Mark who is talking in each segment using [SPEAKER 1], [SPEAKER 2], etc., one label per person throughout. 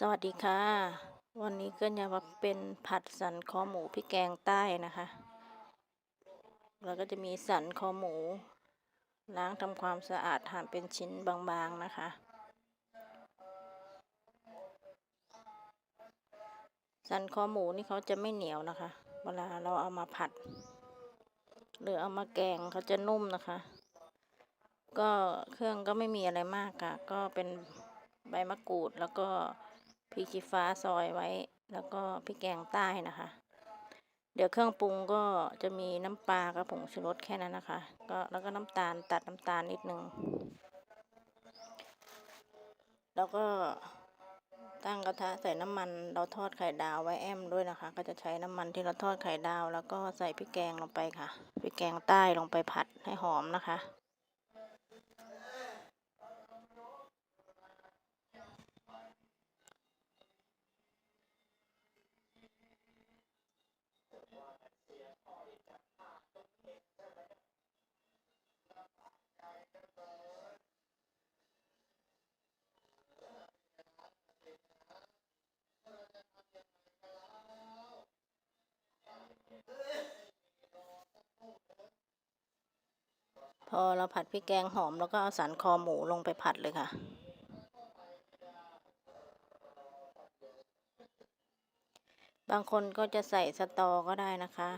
[SPEAKER 1] สวัสดีค่ะ วันนี้ก็จะมาเป็นผัดสันคอหมูพริกแกงใต้นะคะ แล้วก็จะมีสันคอหมู ล้างทำความสะอาดหั่นเป็นชิ้นบางๆนะคะ สันคอหมูนี่เขาจะไม่เหนียวนะคะ เวลาเราเอามาผัด หรือเอามาแกงเขาจะนุ่มนะคะ ก็เครื่องก็ไม่มีอะไรมากค่ะ ก็เป็นใบมะกรูดแล้วก็ พริกชี้ฟ้าซอยไว้ แล้วก็พริกแกงใต้นะคะ เดี๋ยวเครื่องปรุงก็จะมีน้ำปลากับผงชูรสแค่นั้นนะคะ ก็แล้วก็น้ำตาลตัดน้ำตาลนิดนึง แล้วก็ตั้งกระทะใส่น้ำมันเราทอดไข่ดาวไว้แอมด้วยนะคะ ก็จะใช้น้ำมันที่เราทอดไข่ดาว แล้วก็ใส่พริกแกงลงไปค่ะพริกแกงใต้ลงไปผัดให้หอมนะคะ อเราผัดพริกแกงหอมแล้วก็เอาสันคอหมูลงไปผัดเลยค่ะ บางคนก็จะใส่สตอก็ได้นะคะ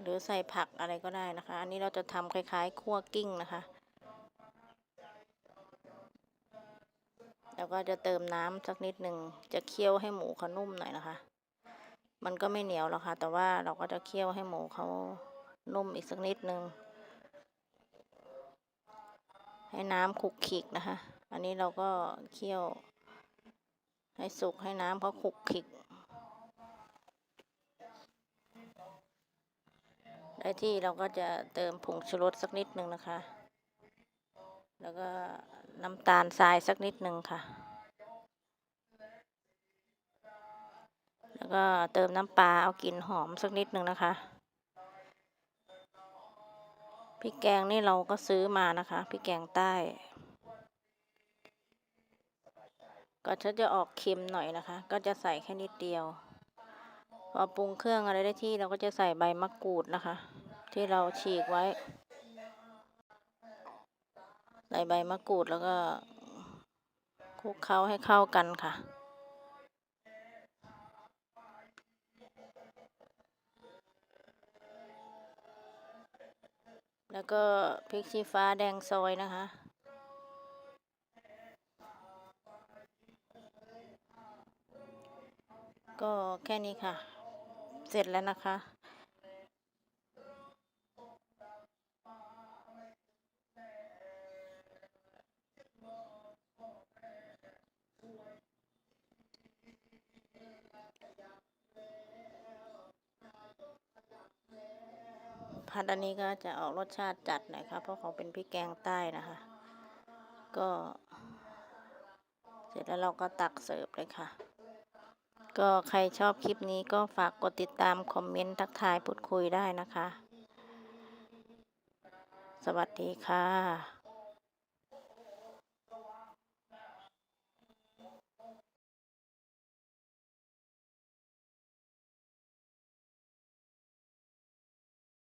[SPEAKER 1] หรือใส่ผักอะไรก็ได้นะคะ อันนี้เราจะทำคล้ายๆคั่วกิ้งนะคะ แล้วก็จะเติมน้ำสักนิดหนึ่งจะเคี่ยวให้หมูเขานุ่มหน่อยนะคะ มันก็ไม่เหนียวหรอกค่ะ แต่ว่าเราก็จะเคี่ยวให้หมูเขา นุ่มอีกสักนิดนึง ให้น้ำคลุกคิกนะคะ อันนี้เราก็เคี่ยว ให้สุกให้น้ำเขาคลุกคิก ได้ที่เราก็จะเติมผงชูรสสักนิดนึงนะคะ แล้วก็น้ำตาลทรายสักนิดนึงค่ะ แล้วก็เติมน้ำปลาเอากลิ่นหอมสักนิดนึงนะคะ พริกแกงนี่เราก็ซื้อมานะคะพริกแกงใต้ ก็จะจะออกเค็มหน่อยนะคะ ก็จะใส่แค่นิดเดียว พอปรุงเครื่องอะไรได้ที่เราก็จะใส่ใบมะกรูดนะคะ ที่เราฉีกไว้ ใส่ใบมะกรูดแล้วก็คลุกเคล้าให้เข้ากันค่ะ แล้วก็พริกชี้ฟ้าแดงซอยนะคะ ก็แค่นี้ค่ะ เสร็จแล้วนะคะ ผัดอันนี้ก็จะออกรสชาติจัดหน่อยค่ะเพราะเขาเป็นพริกแกงใต้นะคะ ก็ เสร็จแล้วเราก็ตักเสิร์ฟเลยค่ะ ก็ใครชอบคลิปนี้ก็ฝากกดติดตามคอมเมนต์ทักทายพูดคุยได้นะคะ สวัสดีค่ะ